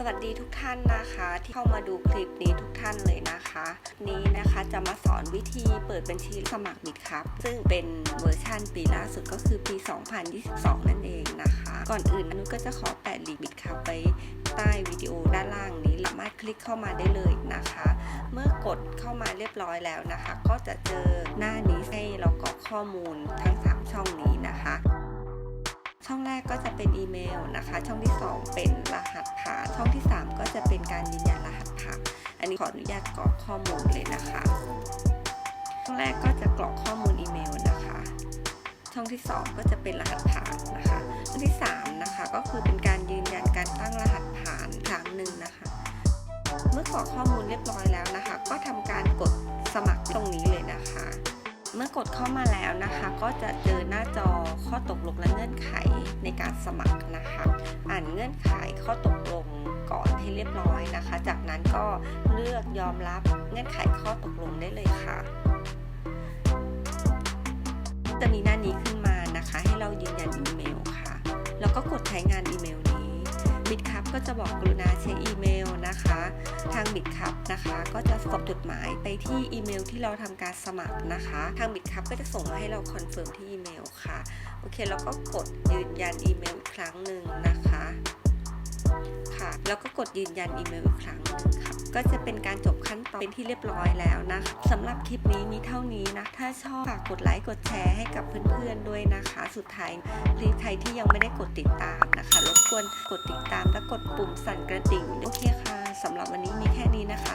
สวัสดีทุกท่านนะคะ ที่เข้ามาดูคลิปนี้ทุกท่านเลยนะคะ นี้นะคะจะมาสอนวิธีเปิดบัญชีสมัครบิดครับ ซึ่งเป็นเวอร์ชั่นปีล่าสุดก็คือปี 2022 นั่นเองนะคะ ก่อนอื่นนุก็จะขอแปะลิงก์บิดครับไว้ใต้วิดีโอด้านล่างนี้สามารถคลิกเข้ามาได้เลยนะคะ เมื่อกดเข้ามาเรียบร้อยแล้วนะคะ ก็จะเจอหน้านี้ให้เรากรอกข้อมูลทั้ง 3 ช่องนี้นะคะ ช่องแรกก็จะเป็นอี นะคะ ช่องที่ 2 เป็นรหัสผ่านช่องที่ 3 ก็จะเป็นการยืนยันรหัสผ่านอันนี้ขออนุญาตกรอกข้อมูลเลยนะคะช่องแรกก็จะกรอกข้อมูลอีเมลนะคะ ช่องที่ 2 ก็จะเป็นรหัสผ่านนะคะช่องที่3นะคะก็คือเป็นการยืนยันการตั้งรหัสผ่านครั้งหนึ่งนะคะ เมื่อกรอกข้อมูลเรียบร้อยแล้ว เมื่อกดเข้ามาแล้วนะคะ ก็จะเจอหน้าจอข้อตกลงและเงื่อนไขในการสมัครนะคะ อ่านเงื่อนไขข้อตกลงก่อนให้เรียบร้อยนะคะ จากนั้นก็เลือกยอมรับเงื่อนไขข้อตกลงได้เลยค่ะ จะมีหน้านี้ขึ้นมา ก็จะบอกกรุณาเช็คอีเมลนะคะ ทางบิดคับนะคะ ก็จะส่งจดหมายไปที่อีเมลที่เราทำการสมัครนะคะ ทางบิดคับก็จะส่งมาให้เราคอนเฟิร์มที่อีเมลค่ะ โอเค แล้วก็กดยืนยันอีเมลอีกครั้งหนึ่งนะคะ ค่ะ แล้วก็กดยืนยันอีเมลอีกครั้งหนึ่งค่ะก็จะเป็นการจบขั้นตอนเป็นที่เรียบร้อยแล้วนะคะสำหรับคลิปนี้มีเท่านี้นะ ถ้าชอบฝากกดไลค์กดแชร์ให้กับเพื่อนๆด้วยนะคะ สุดท้ายคลิปใครที่ยังไม่ได้กดติดตามนะคะรบกวนกดติดตามและกดปุ่มสั่นกระดิ่งโอเคค่ะสำหรับวันนี้มีแค่นี้นะคะ